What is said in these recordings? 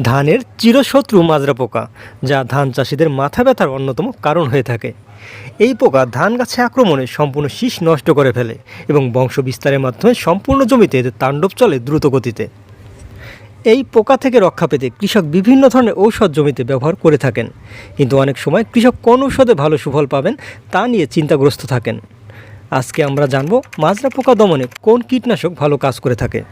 ধানের চিরশত্রু মাজরা পোকা, যা ধান চাষিদের মাথা ব্যথার অন্যতম কারণ হয়ে থাকে। এই পোকা ধান গাছে আক্রমণে সম্পূর্ণ শীষ নষ্ট করে ফেলে এবং বংশ বিস্তারের মাধ্যমে সম্পূর্ণ জমিতে এদের তাণ্ডব চলে দ্রুত গতিতে। এই পোকা থেকে রক্ষা পেতে কৃষক বিভিন্ন ধরনের ঔষধ জমিতে ব্যবহার করে থাকেন। কিন্তু অনেক সময় কৃষক কোন ঔষধে ভালো সুফল পাবেন তা নিয়ে চিন্তাগ্রস্ত থাকেন। আজকে আমরা জানব মাজরা পোকা দমনে কোন কীটনাশক ভালো কাজ করে থাকে।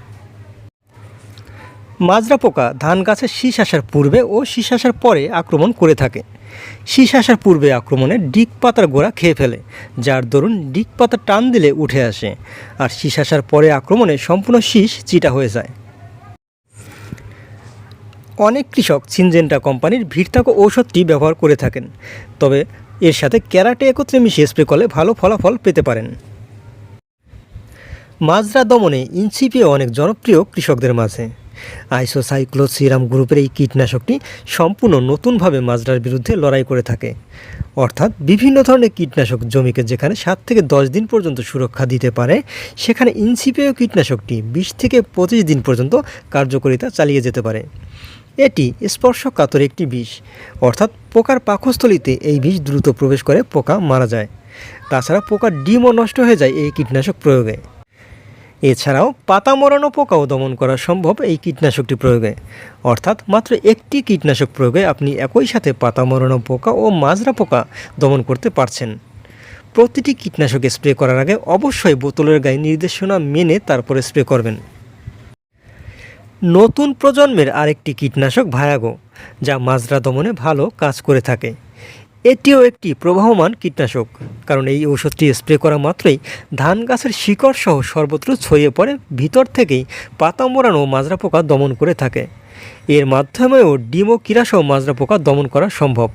মাজরা পোকা ধান গাছের শীষ আসার পূর্বে ও শীষ আসার পরে আক্রমণ করে থাকে। শীষ আসার পূর্বে আক্রমণে ডিক পাতার গোড়া খেয়ে ফেলে, যার দরুন ডিক পাতা টান দিলে উঠে আসে। আর শীষ আসার পরে আক্রমণে সম্পূর্ণ শীষ চিটা হয়ে যায়। অনেক কৃষক সিনজেন্টা কোম্পানির ভিড়থাকো ঔষধটি ব্যবহার করে থাকেন, তবে এর সাথে ক্যারাটে একত্রে মিশিয়ে স্প্রে করলে ভালো ফলাফল পেতে পারেন। মাজরা দমনে ইনসিপিও অনেক জনপ্রিয় কৃষকদের মাঝে। আইসোসাইক্লোসিরাম গ্রুপের এই কীটনাশকটি সম্পূর্ণ নতুনভাবে মাজরার বিরুদ্ধে লড়াই করে থাকে। অর্থাৎ বিভিন্ন ধরনের কীটনাশক জমিকে যেখানে সাত থেকে দশ দিন পর্যন্ত সুরক্ষা দিতে পারে, সেখানে ইনসিপিও কীটনাশকটি বিশ থেকে পঁচিশ দিন পর্যন্ত কার্যকারিতা চালিয়ে যেতে পারে। এটি স্পর্শকাতর একটি বিষ। অর্থাৎ পোকার পাকস্থলিতে এই বিষ দ্রুত প্রবেশ করে, পোকা মারা যায়। তাছাড়া পোকার ডিমও নষ্ট হয়ে যায় এই কীটনাশক প্রয়োগে। এছাড়াও পাতা মরানো পোকাও দমন করা সম্ভব এই কীটনাশকটি প্রয়োগে। অর্থাৎ মাত্র একটি কীটনাশক প্রয়োগে আপনি একই সাথে পাতা মরানো পোকা ও মাজরা পোকা দমন করতে পারছেন। প্রতিটি কীটনাশক স্প্রে করার আগে অবশ্যই বোতলের গায়ে নির্দেশনা মেনে তারপরে স্প্রে করবেন। নতুন প্রজন্মের আরেকটি কীটনাশক ভায়াগো, যা মাজরা দমনে ভালো কাজ করে থাকে। এটিও একটি প্রবাহমান কীটনাশক, কারণ এই ঔষধটি স্প্রে করা মাত্রই ধান গাছের শিকড় সহ সর্বত্র ছড়িয়ে পড়ে, ভিতর থেকেই পাতা মোড়ানো মাজরা পোকা দমন করে থাকে। এর মাধ্যমেও ডিমো কিরাসহ মাজরা পোকা দমন করা সম্ভব।